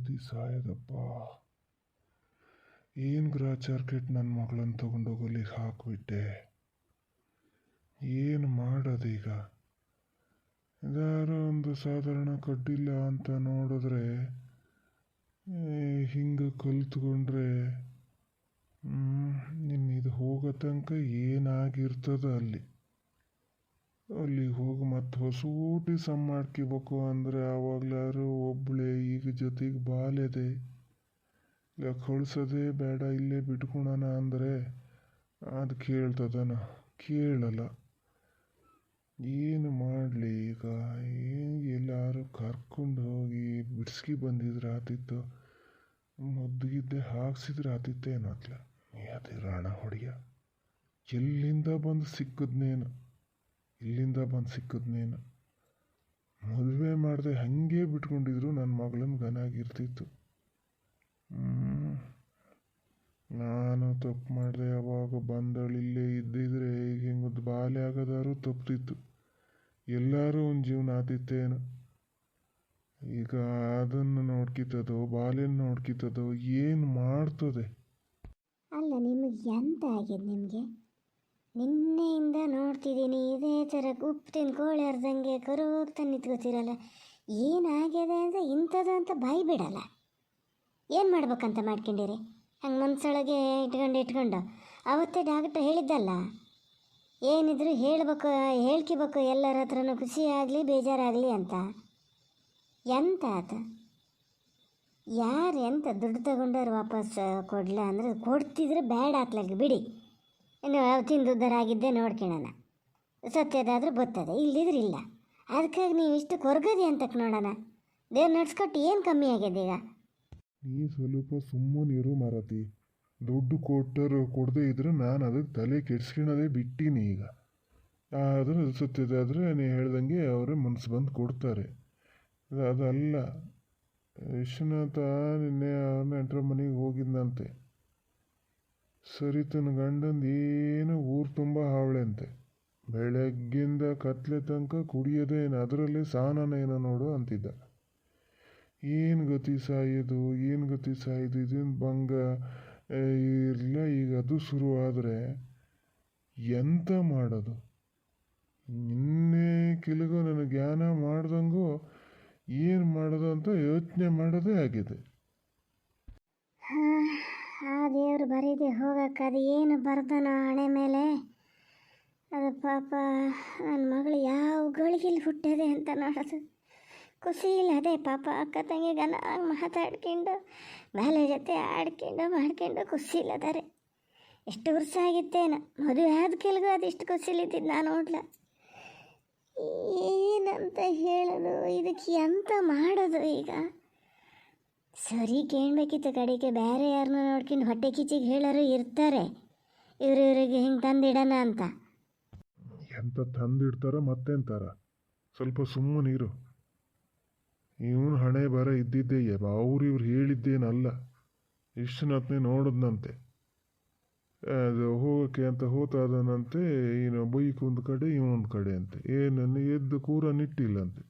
ಗತಿ ಸಾಯದಪ್ಪ. ಏನು ಗ್ರಾಚಾರ್ ಕೆಟ್ಟು ನನ್ನ ಮಗಳನ್ನ ತೊಗೊಂಡೋಗಲಿ ಹಾಕಿಬಿಟ್ಟೆ. ಏನು ಮಾಡೋದೀಗ ಯಾರೋ ಒಂದು ಸಾಧಾರಣ ಕಡ್ಡಿಲ್ಲ ಅಂತ ನೋಡಿದ್ರೆ ಹಿಂಗೆ ಕಲ್ತ್ಕೊಂಡ್ರೆ ನಿನ್ನ ಇದು ಹೋಗೋ ತನಕ ಏನಾಗಿರ್ತದ ಅಲ್ಲಿ? ಅಲ್ಲಿಗೆ ಹೋಗಿ ಮತ್ತೆ ಹೊಸೂಟಿ ಸಮ್ ಮಾಡ್ಕೋಬೇಕು ಅಂದರೆ ಆವಾಗ್ಲಾರು ಒಬ್ಬಳೆ ಈಗ ಜೊತೆಗೆ ಬಾಲೆದೆ ಇಲ್ಲ ಕಳ್ಸೋದೇ ಬೇಡ, ಇಲ್ಲೇ ಬಿಟ್ಕೊಳೋಣ ಅಂದರೆ ಅದು ಕೇಳ್ತದನ? ಕೇಳಲ್ಲ. ಏನು ಮಾಡಲಿ ಈಗ? ಏನು ಎಲ್ಲಾರು ಕರ್ಕೊಂಡು ಹೋಗಿ ಬಿಡಿಸ್ಕಿ ಬಂದಿದ್ರೆ ಆತಿತ್ತು ಮದ್ದುಗಿದ್ದೆ ಹಾಕ್ಸಿದ್ರೆ ಆತಿತ್ತೇನತ್ಲ ಅದೇ ರಾಣ ಹೊಡಿಯ ಎಲ್ಲಿಂದ ಬಂದು ಸಿಕ್ಕದ್ನೇನು ಇಲ್ಲಿಂದ ಬಂದು ಸಿಕ್ಕದ್ನೇನು ಮದುವೆ ಮಾಡದೆ ಹಾಗೆ ಬಿಟ್ಕೊಂಡಿದ್ರು ನನ್ನ ಮಗಳನ್ನ ಗನಾಗಿರ್ತಿತ್ತು. ನಾನು ತಪ್ಪು ಮಾಡಿದೆ ಯಾವಾಗ ಬಂದಳು ಇಲ್ಲೇ ಇದ್ದಿದ್ರೆ ಈಗ ಹಿಂಗೆ ಬಾಲ್ಯ ಆಗೋದಾರು ತಪ್ಪಿತ್ತು ಎಲ್ಲರೂ ಒಂದು ಜೀವನ ಆತಿತ್ತೇನು ಈಗ ಅದನ್ನು ನೋಡ್ಕಿತ್ತದೋ, ಬಾಲ್ಯನ ನೋಡ್ಕಿತ್ತದೋ, ಏನು ಮಾಡ್ತದೆ? ಅಲ್ಲ, ನಿಮಗೆ ಎಂತ ಆಗಿದೆ ನಿಮಗೆ? ನಿನ್ನೆಯಿಂದ ನೋಡ್ತಿದ್ದೀನಿ, ಇದೇ ಥರ ತಿಂದು ಕೋಳಿ ಅರ್ಧಂಗೆ ಕರೋಗ್ತಾ ನಿಂತ್ಕೋತಿರಲ್ಲ ಏನಾಗಿದೆ ಅಂತ ಇಂಥದ್ದು ಅಂತ ಬಾಯಿ ಬಿಡಲ್ಲ. ಏನು ಮಾಡ್ಬೇಕಂತ ಮಾಡ್ಕೊಂಡಿರಿ? ಹಂಗೆ ಮನಸ್ಸೊಳಗೆ ಇಟ್ಕೊಂಡು ಇಟ್ಕೊಂಡು. ಅವತ್ತೇ ಡಾಕ್ಟ್ರ್ ಹೇಳಿದ್ದಲ್ಲ, ಏನಿದ್ರು ಹೇಳ್ಬೇಕು, ಹೇಳ್ಕಿಬೇಕು ಎಲ್ಲರ ಹತ್ರನೂ ಖುಷಿ ಆಗಲಿ ಬೇಜಾರಾಗಲಿ ಅಂತ. ಎಂತ ಆತ? ಯಾರು ಎಂತ ದುಡ್ಡು ತಗೊಂಡವ್ರು ವಾಪಸ್ ಕೊಡಲ ಅಂದರೆ ಕೊಡ್ತಿದ್ರೆ ಬೇಡ ಆತ್ಲಾಗಿ ಬಿಡಿ. ಇನ್ನು ತಿಂದುದ್ದರಾಗಿದ್ದೆ ನೋಡ್ಕೊಳ್ಳೋಣ ಸತ್ಯದಾದರೂ ಬರ್ತದೆ ಇಲ್ಲಿದ್ರೆ ಇಲ್ಲ. ಅದಕ್ಕಾಗಿ ನೀವು ಇಷ್ಟು ಕೊರ್ಗದಿ ಅಂತ ನೋಡೋಣ. ದೇವ್ರು ನಡ್ಸ್ಕೊಟ್ಟು ಏನು ಕಮ್ಮಿ ಆಗಿದೆ ಈಗ? ನೀ ಸ್ವಲ್ಪ ಸುಮ್ಮನಿರು ಮಾರತಿ. ದುಡ್ಡು ಕೊಟ್ಟರು ಕೊಡದೇ ಇದ್ರೆ ನಾನು ಅದಕ್ಕೆ ತಲೆ ಕೆಡ್ಸ್ಕೊಳೋದೇ ಬಿಟ್ಟೀನಿ ಈಗ. ಅದು ಸತ್ಯದಾದರೆ ನೀ ಹೇಳ್ದಂಗೆ ಅವರೇ ಮನಸ್ಸು ಬಂದು ಕೊಡ್ತಾರೆ. ಅದು ಅದಲ್ಲ, ವಿಶ್ವನಾಥ ನಿನ್ನೆ ಅವ್ರನ್ನ ಎಂಟ್ರ ಮನೆಗೆ ಹೋಗಿದ್ದಂತೆ ಸರಿ ತನ್ನ ಗಂಡಂದು ಏನು ಊರು ತುಂಬ ಹಾವಳೆ ಅಂತೆ ಬೆಳಗ್ಗಿಂದ ಕತ್ಲೆ ತನಕ ಕುಡಿಯೋದೇನು ಅದರಲ್ಲಿ ಏನೋ ನೋಡು ಅಂತಿದ್ದ. ಏನು ಗತಿ ಸಾಯೋದು, ಏನು ಗತಿ ಸಾಯೋದು, ಇದೇನು ಭಂಗ? ಇರಲ ಈಗ ಅದು ಶುರುವಾದರೆ ಎಂತ ಮಾಡೋದು? ನಿನ್ನೆ ಕೆಲಗೋ ನನಗೆ ಜ್ಞಾನ ಮಾಡ್ದಂಗೂ ಏನು ಮಾಡೋದು ಅಂತ ಯೋಚನೆ ಮಾಡೋದೇ ಆಗಿದೆ. ಆ ದೇವ್ರು ಬರೀದೆ ಹೋಗಕ್ಕೆ ಅದು ಏನು ಬರ್ದನೋ ಹಣೆ ಮೇಲೆ? ಅದು ಪಾಪ ನನ್ನ ಮಗಳು ಯಾವ ಗಳಿಗೆಲ್ಲಿ ಹುಟ್ಟಿದೆ ಅಂತ ನೋಡೋದು. ಖುಷಿ ಇಲ್ಲ ಅದೇ ಪಾಪ ಅಕ್ಕ ತಂಗಿ ಗನ ಮಾತಾಡ್ಕೊಂಡು ಬಾಲೆ ಜೊತೆ ಆಡ್ಕೊಂಡು, ಮಾಡ್ಕೊಂಡು ಖುಷಿ ಇಲ್ಲದಾರೆ ಎಷ್ಟು ವರ್ಷ ಆಗಿತ್ತೇನು. ಮದುವೆ ಆದ ಕೆಲ್ಗೂ ಅದು ಇಷ್ಟು ಖುಷಿಲಿದ್ದಿದ್ದು ನಾನು ನೋಡ್ಲ. ಏನಂತ ಹೇಳೋದು, ಇದಕ್ಕೆ ಎಂತ ಮಾಡೋದು ಈಗ? ಸರಿ ಕೇಳಬೇಕಿತ್ತು ಕಡೆಗೆ, ಬೇರೆ ಯಾರನ್ನ ನೋಡ್ಕೊಂಡು ಹೊಟ್ಟೆ ಕಿಚಿಗೆ ಹೇಳೋರು ಇರ್ತಾರೆ. ಇವ್ರು ಇವ್ರಿಗೆ ಹಿಂಗೆ ತಂದಿಡೋಣ ಅಂತ. ಎಂತ ತಂದಿಡ್ತಾರ ಮತ್ತೆಂತಾರ? ಸ್ವಲ್ಪ ಸುಮ್ಮನಿರು ಇವನು ಹಣೆ ಬರ ಇದ್ದಿದ್ದೇಯ? ಅವ್ರು ಇವ್ರು ಹೇಳಿದ್ದೇನಲ್ಲ. ಇಷ್ಟನತ್ನೆ ನೋಡಿದ್ನಂತೆ. ಅದು ಹೋಗೋಕ್ಕೆ ಅಂತ ಹೋತಾದನಂತೆ ಏನು ಬೈಕ್ ಒಂದು ಕಡೆ, ಇವನೊಂದು ಕಡೆ ಅಂತೆ. ಏನನ್ನು ಎದ್ದು ಕೂರ ನಿಟ್ಟಿಲ್ಲಂತೆ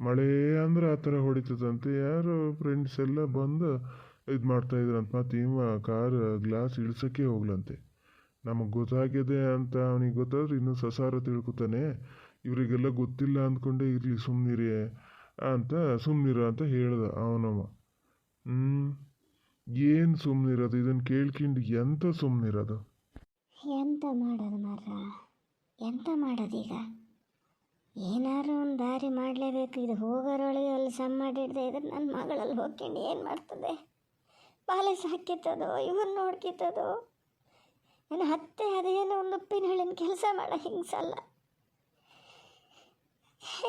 ಮಳೆ ಅಂದ್ರೆ ಆ ಥರ ಹೊಡಿತದಂತೆ. ಯಾರೋ ಫ್ರೆಂಡ್ಸ್ ಎಲ್ಲ ಬಂದು ಇದು ಮಾಡ್ತಾ ಅಂತ ಮತ್ತು ಇವ ಕಾರ್ ಗ್ಲಾಸ್ ಇಳಿಸೋಕ್ಕೆ ಹೋಗ್ಲಂತೆ. ನಮಗೆ ಗೊತ್ತಾಗಿದೆ ಅಂತ ಅವನಿಗೆ ಗೊತ್ತಾದ್ರೆ ಇನ್ನೂ ಸಸಾರ ತಿಳ್ಕೊತಾನೆ. ಇವರಿಗೆಲ್ಲ ಗೊತ್ತಿಲ್ಲ ಅಂದ್ಕೊಂಡೆ ಇರಲಿ ಸುಮ್ಮನಿರಿ ಅಂತ ಸುಮ್ಮನಿರು ಅಂತ ಹೇಳ್ದ ಅವನವ. ಹ್ಞೂ ಏನು ಸುಮ್ಮನಿರೋದು ಇದನ್ನು ಕೇಳ್ಕೊಂಡು ಎಂತ ಸುಮ್ಮನಿರೋದು ಎಂತ ಮಾಡೋದು ಮಾರ ಎಂತ ಮಾಡೋದೀಗ ಏನಾದ್ರು ಒಂದು ದಾರಿ ಮಾಡಲೇಬೇಕು. ಇದು ಹೋಗೋರೊಳಗೆ ಅಲ್ಲಿ ಸಮ್ ಮಾಡಿಡ್ದೆ ಇದ್ರೆ ನನ್ನ ಮಗಳಲ್ಲಿ ಹೋಗ್ಕೊಂಡು ಏನು ಮಾಡ್ತದೆ? ಬಾಲೆ ಸಾಕಿತ್ತದೋ, ಇವನ್ ನೋಡ್ಕಿತ್ತದೋ. ನನ್ನ ಹತ್ತೆ ಅದೇನೋ ಒಂದು ಉಪ್ಪಿನ ಹಳ್ಳಿನ ಕೆಲಸ ಮಾಡೋ ಹಿಂಗ್ಸಲ್ಲ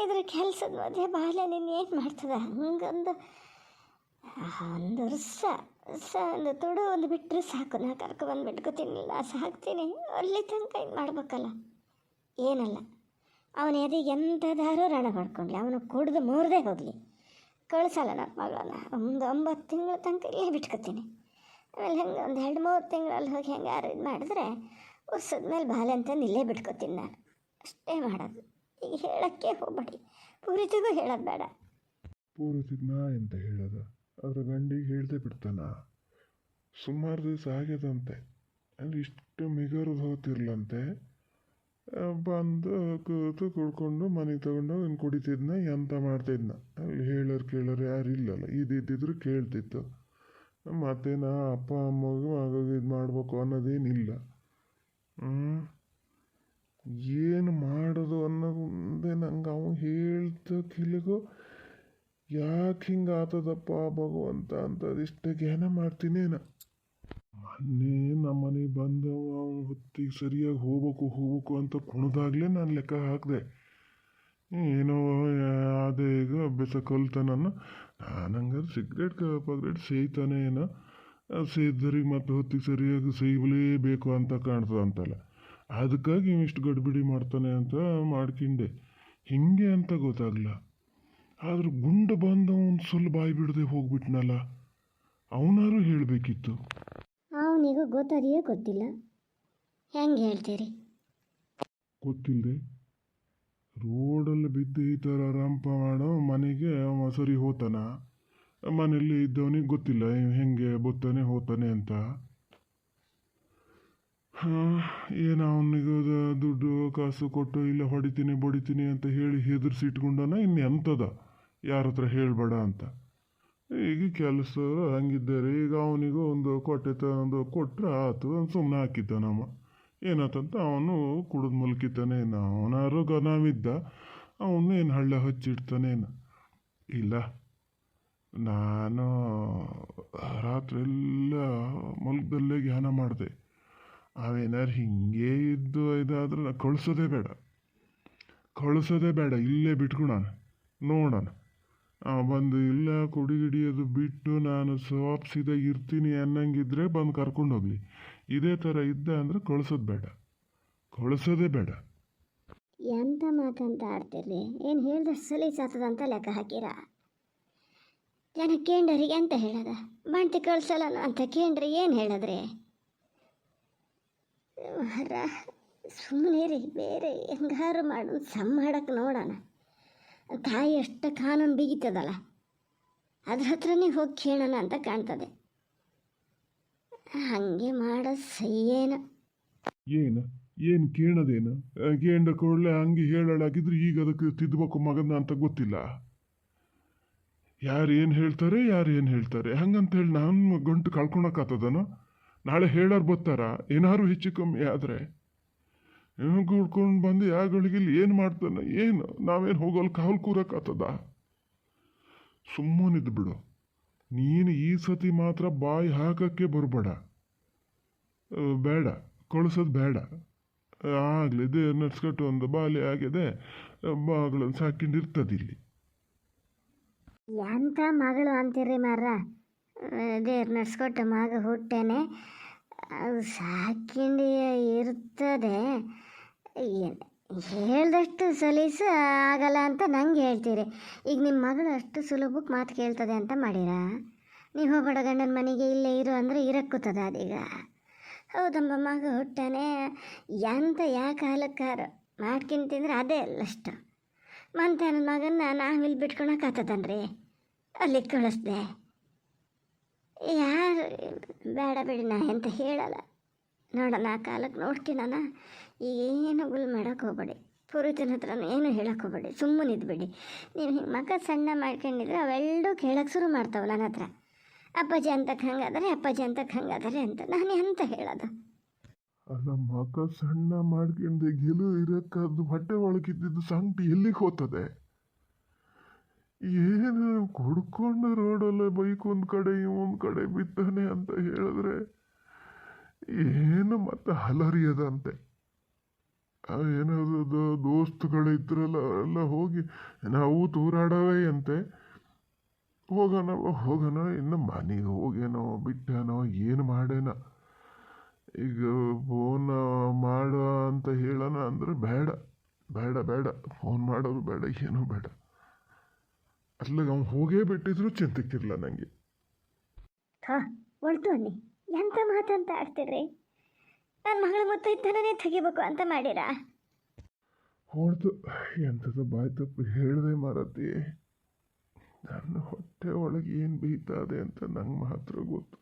ಇದ್ರ ಕೆಲಸದ ಮಧ್ಯೆ ಬಾಲೆ ನೀನು ಏನು ಮಾಡ್ತದೆ? ಹಂಗೊಂದು ಒಂದು ವರ್ಷ ಸ ಒಂದು ತುಡು ಒಂದು ಬಿಟ್ಟರೆ ಸಾಕು. ನಾ ಕರ್ಕೊಬಂದು ಬಿಟ್ಕೋತೀನಿಲ್ಲ ಸಾಕ್ತೀನಿ. ಅಲ್ಲಿ ತನಕ ಇದು ಮಾಡ್ಬೇಕಲ್ಲ. ಏನಲ್ಲ. ಅವನ ಎದೆಗೆ ಎಂಥದಾರು ರಣ ಮಾಡ್ಕೊಂಡ್ಲಿ. ಅವನು ಕುಡ್ದು ಮೂರದೇ ಹೋಗಲಿ. ಕಳಿಸಲ್ಲ ನನ್ನ ಮಗಳನ್ನ. ಒಂದು ಒಂಬತ್ತು ತಿಂಗಳ ತನಕ ಇಲ್ಲೇ ಬಿಟ್ಕೋತೀನಿ. ಆಮೇಲೆ ಹೆಂಗೆ ಒಂದು ಎರಡು ಮೂರು ತಿಂಗಳಲ್ಲಿ ಹೋಗಿ ಹೆಂಗೆ ಯಾರು ಇದು ಮಾಡಿದ್ರೆ ಮೇಲೆ ಬಾಲೆ ಅಂತಂದು ಇಲ್ಲೇ ಬಿಟ್ಕೊತೀನಿ ನಾನು. ಅಷ್ಟೇ ಮಾಡೋದು. ಈಗ ಹೇಳೋಕ್ಕೆ ಹೋಗ್ಬೇಡಿ. ಪೂರಿತಿಗೂ ಹೇಳೋದು ಬೇಡ. ಪೂರಿತಿದ್ನ ಎಂತ ಹೇಳೋದು? ಅದ್ರ ಗಂಡಿಗೆ ಹೇಳ್ದೆ ಬಿಡ್ತಾನ? ಸುಮಾರು ದಿವಸ ಆಗ್ಯದಂತೆ. ಅಲ್ಲಿ ಇಷ್ಟು ಮಿಗರು ಹೋಗ್ತಿರ್ಲಂತೆ. ಬಂದು ಕೂತು ಕುಡ್ಕೊಂಡು ಮನೆಗೆ ತಗೊಂಡು ಹೋಗಿ ಕುಡಿತಿದ್ನ, ಎಂತ ಮಾಡ್ತಿದ್ನ? ಅಲ್ಲಿ ಹೇಳೋರು ಕೇಳೋರು ಯಾರು ಇಲ್ಲಲ್ಲ. ಇದಿದ್ದಿದ್ರು ಕೇಳ್ತಿತ್ತು. ಮತ್ತೆ ನಾ ಅಪ್ಪ ಅಮ್ಮಗೂ ಆಗೋದು ಇದು ಮಾಡ್ಬೇಕು ಅನ್ನೋದೇನಿಲ್ಲ. ಏನು ಮಾಡೋದು ಅನ್ನೋದೇ ನಂಗೆ ಅವ ಹೇಳ್ತ ಕಿಲಿಗು. ಯಾಕೆ ಹಿಂಗೆ ಆತದಪ್ಪ ಭಗವಂತ ಅಂತ ಅದಿಷ್ಟು ಜ್ಞಾನ ಮಾಡ್ತೀನೇನ. ಮೊನ್ನೆ ನಮ್ಮ ಮನೆಗೆ ಅವ್ನು ಹೊತ್ತಿಗೆ ಸರಿಯಾಗಿ ಹೋಗ್ಬೇಕು ಹೋಗ್ಬೇಕು ಅಂತ ಕುಣಿದಾಗಲೇ ನಾನು ಲೆಕ್ಕ ಹಾಕಿದೆ. ಏನೋ ಅದೇ ಈಗ ಅಭ್ಯಾಸ ಕಲ್ತಾನನ್ನ ನಾನು ಹಂಗಾರೆ ಸಿಗ್ರೆಟ್ ಪಗ್ರೆಟ್ ಸೇಯ್ತಾನೆ ಏನೋ ಸೇದ್ದರಿಗೆ ಮತ್ತೆ ಹೊತ್ತಿಗೆ ಸರಿಯಾಗಿ ಸೇಯಲೇಬೇಕು ಅಂತ ಕಾಣ್ತದೆ ಅಂತಲ್ಲ. ಅದಕ್ಕಾಗಿ ಇವಿಷ್ಟು ಗಡ್ಬಿಡಿ ಮಾಡ್ತಾನೆ ಅಂತ ಮಾಡ್ಕೊಂಡೆ. ಹಿಂಗೆ ಅಂತ ಗೊತ್ತಾಗಲ್ಲ ಆದ್ರೆ ಗುಂಡು ಬಂದ ಒಂದು ಸ್ವಲ್ಪ ಬಾಯಿ ಬಿಡದೆ ಹೋಗ್ಬಿಟ್ನಲ್ಲ. ಅವನಾರು ಹೇಳಬೇಕಿತ್ತು. ಅವನಿಗೂ ಗೊತ್ತದೆಯೋ ಗೊತ್ತಿಲ್ಲ. ಹೆಂಗೆ ಹೇಳ್ತೀರಿ? ಗೊತ್ತಿಲ್ಲದೆ ರೋಡಲ್ಲಿ ಬಿದ್ದು ಈ ಥರ ರಂಪ ಮಾಡೋ ಮನೆಗೆ ಅವ ಸರಿ ಹೋತಾನ? ಮನೆಯಲ್ಲಿ ಇದ್ದವನಿಗೆ ಗೊತ್ತಿಲ್ಲ ಹೆಂಗೆ ಬತ್ತಾನೆ, ಹೋತಾನೆ ಅಂತ. ಏನು ಅವನಿಗೆ ದುಡ್ಡು, ಕಾಸು ಕೊಟ್ಟು ಇಲ್ಲ ಹೊಡಿತೀನಿ, ಬಡಿತೀನಿ ಅಂತ ಹೇಳಿ ಹೆದರ್ಸಿ ಇಟ್ಕೊಂಡನ ಇನ್ನು ಎಂಥದ ಯಾರ ಹತ್ರ ಹೇಳಬೇಡ ಅಂತ. ಈಗ ಕೆಲಸ ಹಂಗಿದ್ದಾರೆ. ಈಗ ಅವನಿಗೂ ಒಂದು ಕೊಟ್ಟೆ ಒಂದು ಕೊಟ್ಟರೆ ಆತು ಸುಮ್ಮನೆ ಹಾಕಿದ್ದಾನಮ್ಮ ಏನಾತಂತ ಅವನು ಕುಡಿದು ಅವನ ಅವನಾರು ನಾವಿದ್ದ, ಅವನು ಏನು ಹಳ್ಳ ಹಚ್ಚಿಡ್ತಾನೇನು ಇಲ್ಲ. ನಾನು ರಾತ್ರಿ ಎಲ್ಲ ಮಲ್ಕದಲ್ಲೇ ಧ್ಯಾನ ಮಾಡಿದೆ. ಅವೇನಾರು ಹಿಂಗೆ ಇದ್ದು ಇದಾದ್ರೆ ಕಳಿಸೋದೇ ಬೇಡ. ಕಳಿಸೋದೇ ಬೇಡ. ಇಲ್ಲೇ ಬಿಟ್ಕೊಳೋಣ ನೋಡೋಣ. ಬಂದು, ಇಲ್ಲ, ಕುಡಿ ಅದು ಬಿಟ್ಟು ನಾನು ಸೋಪ್ಸಿದ ಇರ್ತೀನಿ ಅನ್ನಂಗಿದ್ರೆ ಬಂದು ಕರ್ಕೊಂಡು ಹೋಗ್ಲಿ. ಇದೇ ಥರ ಇದ್ದ ಅಂದರೆ ಕಳಿಸೋದು ಬೇಡ. ಕಳಿಸೋದೇ ಬೇಡ. ಎಂಥ ಮಾತಂತ ಆಡ್ತಿರ್ಲಿ? ಏನು ಸಾತದ ಅಂತ ಲೆಕ್ಕ ಹಾಕಿರ? ಜನ ಕೇಂದ್ರಿಗೆ ಎಂತ ಹೇಳದ? ಬಂಟಿ ಕಳ್ಸಲ್ಲ ಅಂತ ಕೇಂದ್ರ ಏನು ಹೇಳಿದ್ರೆ? ಸುಮ್ಮನೆ ರೀ ಬೇರೆ ಹೆಂಗಾರು ಮಾಡು, ಸಮ್ ಮಾಡಕ್ಕೆ ನೋಡೋಣ. ತಾಯಿ ಅಷ್ಟು ಕಾನೂನು ಬಿಗಿತದಲ್ಲ? ಅದ್ರ ಹತ್ರನೇ ಹೋಗಿ ಕೇಳೋಣ ಅಂತ ಕಾಣ್ತದೆ. ಹಂಗೆ ಮಾಡ ಸಯ್ಯೇನ ಏನು? ಏನು ಕೇಳೋದೇನು? ಕೇಂಡ ಕೂಡಲೇ ಹಂಗೆ ಹೇಳಲಾಗಿದ್ರೆ ಈಗ ಅದಕ್ಕೆ ತಿದ್ದಬೇಕು ಮಗನ ಅಂತ ಗೊತ್ತಿಲ್ಲ. ಯಾರು ಏನು ಹೇಳ್ತಾರೆ, ಯಾರು ಏನು ಹೇಳ್ತಾರೆ? ಹಂಗಂತ ಹೇಳಿ ನಾನು ಗಂಟು ಕಳ್ಕೊಳಕ್ಕಾಗ್ತದನೋ ನಾಳೆ ಹೇಳೋರು ಬರ್ತಾರ? ಏನಾದ್ರು ಹೆಚ್ಚು ಕಮ್ಮಿ ಆದರೆ? ಗುಡ್ಕೊಂಡು ಬಂದು ಯಾಗಳಿಗೆ ಏನು ಮಾಡ್ತಾನೆ? ಏನು? ನಾವೇನು ಹೋಗೋಲ್ ಕಾವಲ್ ಕೂರಕ್ಕಾತದ ಸುಮ್ಮನಿದ್ದು ಬಿಡು. ನೀನು ಈ ಸತಿ ಮಾತ್ರ ಬಾಯಿ ಹಾಕಕ್ಕೆ ಬರಬೇಡ. ಬೇಡ. ಕಳಿಸೋದು ಬೇಡ. ಆಗಲಿದೆ ನಡ್ಸ್ಕಟ್ಟು ಒಂದು ಬಾಲಿ ಆಗಿದೆ. ಮಗಳನ್ನು ಸಾಕಿಂಡಿರ್ತದೆ ಇಲ್ಲಿ. ಎಂಥ ಮಗಳು ಅಂತೀರಿ ಮಾರ ದೇವ್ರು ನಡ್ಸ್ಕೊಟ್ಟ ಮಗ ಹುಟ್ಟೇನೆ. ಅದು ಸಾಕಿಂಡಿ ಇರ್ತದೆ. ಏನ್- ಹೇಳ್ದಷ್ಟು ಸಲೀಸ ಆಗಲ್ಲ ಅಂತ ನಂಗೆ ಹೇಳ್ತೀರಿ. ಈಗ ನಿಮ್ಮ ಮಗಳು ಅಷ್ಟು ಸುಲಭಕ್ಕೆ ಮಾತು ಕೇಳ್ತದೆ ಅಂತ ಮಾಡಿರಾ? ನೀವು ಹೋಗಬೇಡ ಗಂಡನ ಮನೆಗೆ, ಇಲ್ಲೇ ಇರು ಅಂದರೆ ಇರಕ್ಕೂತದ ಅದೀಗ. ಹೌದಮ್ಮ, ಮಗ ಹುಟ್ಟಾನೆ. ಎಂತ, ಯಾ ಕಾಲಕ್ಕಾರ? ಮಾಡ್ಕಿನ್ ತಿಂದರೆ ಅದೇ ಅಲ್ಲಷ್ಟು ನನ್ನ ಮಗನ್ನ ಇಲ್ಲಿ ಬಿಟ್ಕೊಳಕ್ಕಾಗ್ತದನ್ರಿ ಅಲ್ಲಿ ಕಳಿಸ್ದೆ. ಯಾರು, ಬೇಡ ಬಿಡಿ ನಾ ಎಂತ ಹೇಳಲ್ಲ. ನೋಡೋಣ, ಆ ಕಾಲಕ್ಕೆ ನೋಡ್ತೀನಣ್ಣ. ಏನು ಗುಲ್ ಹೋಗಬೇಡಿ. ಪುರೋಹಿತನ ಹತ್ರ ಏನು ಹೇಳಕ್ಕೆ ಹೋಗ್ಬೇಡಿ. ಸುಮ್ಮನೆ ಇದ್ಬಿಡಿ ನೀವು ಹಿಂಗೆ ಮಗ ಸಣ್ಣ ಮಾಡ್ಕೊಂಡಿದ್ರೆ ಅವೆಲ್ಲೂ ಕೇಳೋಕ್ಕೆ ಶುರು ಮಾಡ್ತಾವೆ ನನ್ನ ಹತ್ರ. ಅಪ್ಪಾಜಿ ಅಂತಕ್ಕೆ ಹಂಗಾದರೆ ಅಪ್ಪಾಜಿ ಅಂತಕ್ಕೆ ಹಂಗಾದರೆ ಅಂತ. ನಾನು ಎಂತ ಹೇಳೋದು. ಅಲ್ಲ, ಮಗ ಸಣ್ಣ ಮಾಡ್ಕೊಂಡು ಗೆಲು ಇರಕ್ಕದು ಹೊಟ್ಟೆ ಒಳಗಿದ್ದಿದ್ದು ಸಂಟಿ ಎಲ್ಲಿಗೆ ಹೋಗ್ತದೆ ಏನು ಕೊಡ್ಕೊಂಡು ರೋಡಲ್ಲೇ ಬೈಕ್ ಒಂದು ಕಡೆ ಒಂದು ಕಡೆ ಬಿದ್ದಾನೆ ಅಂತ ಹೇಳಿದ್ರೆ, ಏನು ಮತ್ತೆ ಹಲರಿಯದಂತೆ ಏನದು ದೋಸ್ತುಗಳು ಇದ್ರಲ್ಲ ಎಲ್ಲ ಹೋಗಿ ನಾವು ತೂರಾಡವೇ ಅಂತೆ. ಹೋಗೋಣ ಹೋಗೋಣ, ಇನ್ನು ಮನೆಗೆ ಹೋಗೇನೋ, ಬಿಟ್ಟೇನೋ, ಏನು ಮಾಡೇನ ಈಗ ಫೋನ್ ಮಾಡು ಅಂತ ಹೇಳೋಣ ಅಂದ್ರೆ ಬೇಡ ಬೇಡ ಬೇಡ. ಫೋನ್ ಮಾಡೋದು ಬೇಡ, ಏನೂ ಬೇಡ. ಅತ್ಲಾಗ ಅವ್ನು ಹೋಗೇ ಬಿಟ್ಟಿದ್ರು ಚಿಂತಿಕ್ಕಿರಲ್ಲ ನನಗೆ ಹಾ ಒಳ್ತು ಅನ್ನಿ ಎಂಥ ಮಾತಂತ ನನ್ನ ಮಗಳು ಮುತ್ತೈತನೇ ತೆಗಿಬೇಕು ಅಂತ ಮಾಡಿರ? ಹೊಡೆದು ಎಂಥದ್ದು ಬಾಯಿ ತಪ್ಪು ಹೇಳಿದೆ ಮಾರತಿ. ನನ್ನ ಹೊಟ್ಟೆ ಒಳಗೆ ಏನು ಬೀತದೆ ಅಂತ ನಂಗೆ ಮಾತ್ರ ಗೊತ್ತು.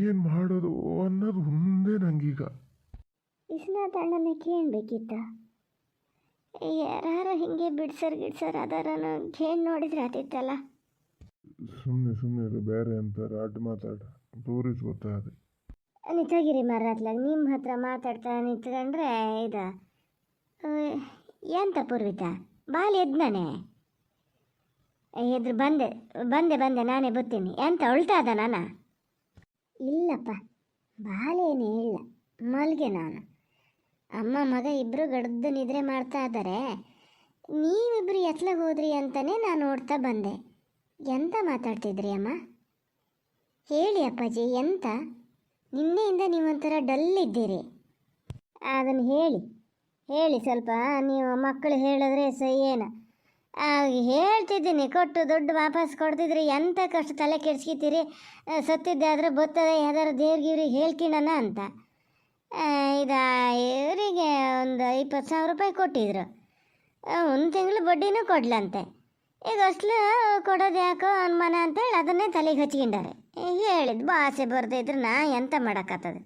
ಏನು ಮಾಡೋದು ಅನ್ನೋದು ಒಂದೇ ನಂಗೀಗ. ವಿಶ್ವನಾಥ್ ಏನು ಕೇಳಬೇಕಿತ್ತ ಯಾರು ಹಿಂಗೆ ಬಿಡ್ಸರ್ ಗಿಡ್ಸರ್ ಅದಾರನ ಏನು ನೋಡಿದ್ರೆ ಆತಿತ್ತಲ್ಲ ಸುಮ್ಮನೆ ಸುಮ್ಮನೆ ಬೇರೆ ಅಂತಾರೆ ಅಡ್ಡ ಮಾತಾಡ. ದೂರಿಸ್ ಗೊತ್ತಾದೆ. ನಿಂತಾಗಿರಿ ಮರತ್ಲಾಗ ನಿಮ್ಮ ಹತ್ರ ಮಾತಾಡ್ತಾ ನಿಂತ್ಕೊಂಡ್ರೆ ಇದು ಎಂತ ಪೂರ್ವಿತ ಬಾಲ್ ಎದ್ನಾನೆ ಎದ್ರು ಬಂದೆ ಬಂದೆ ಬಂದೆ, ನಾನೇ ಬರ್ತೀನಿ. ಎಂತ ಉಳ್ತಾದ ನಾನ? ಇಲ್ಲಪ್ಪ, ಬಾಲೇನೇ ಇಲ್ಲ. ಮಲ್ಗೆ ನಾನು. ಅಮ್ಮ ಮಗ ಇಬ್ಬರು ಗಡ್ದು ನಿದ್ರೆ ಮಾಡ್ತಾ ಇದ್ದಾರೆ ನೀವಿಬ್ರು ಎತ್ಲಾಗ ಹೋದ್ರಿ ಅಂತಲೇ ನಾನು ನೋಡ್ತಾ ಬಂದೆ. ಎಂತ ಮಾತಾಡ್ತಿದ್ರಿ ಅಮ್ಮ? ಹೇಳಿ ಅಪ್ಪಾಜಿ, ಎಂತ? ನಿನ್ನೆಯಿಂದ ನೀವೊಂಥರ ಡಲ್ ಇದ್ದೀರಿ. ಅದನ್ನು ಹೇಳಿ ಹೇಳಿ ಸ್ವಲ್ಪ, ನೀವು ಮಕ್ಕಳು ಹೇಳಿದ್ರೆ ಸೈ ಏನು? ಹೇಳ್ತಿದ್ದೀನಿ, ಕೊಟ್ಟು ದುಡ್ಡು ವಾಪಸ್ ಕೊಡ್ತಿದ್ರಿ ಎಂಥ ಕಷ್ಟ ತಲೆ ಕೆಡ್ಸ್ಕಿತೀರಿ? ಸತ್ತಿದ್ದಾದರೆ ಬರ್ತದೆ ಯಾವ್ದಾದ್ರು ದೇವ್ರಿಗಿವ್ರಿಗೆ ಹೇಳ್ಕಿಣನ ಅಂತ. ಇದು, ಇವರಿಗೆ ಒಂದು ಇಪ್ಪತ್ತು ಸಾವಿರ ರೂಪಾಯಿ ಕೊಟ್ಟಿದ್ರು. ಒಂದು ತಿಂಗಳು ಬಡ್ಡಿನೂ ಕೊಡ್ಲಂತೆ. ಈಗ ಅಷ್ಟು ಕೊಡೋದು ಯಾಕೋ ಅನುಮಾನ ಅಂತೇಳಿ ಅದನ್ನೇ ತಲೆಗೆ ಹಚ್ಕೊಂಡಾರೆ ಹೇಳಿದ್, ಭಾಷೆ ಬರ್ದಿದ್ರೆ ನಾ ಎಂತ ಮಾಡೋಕ್ಕತ್ತದ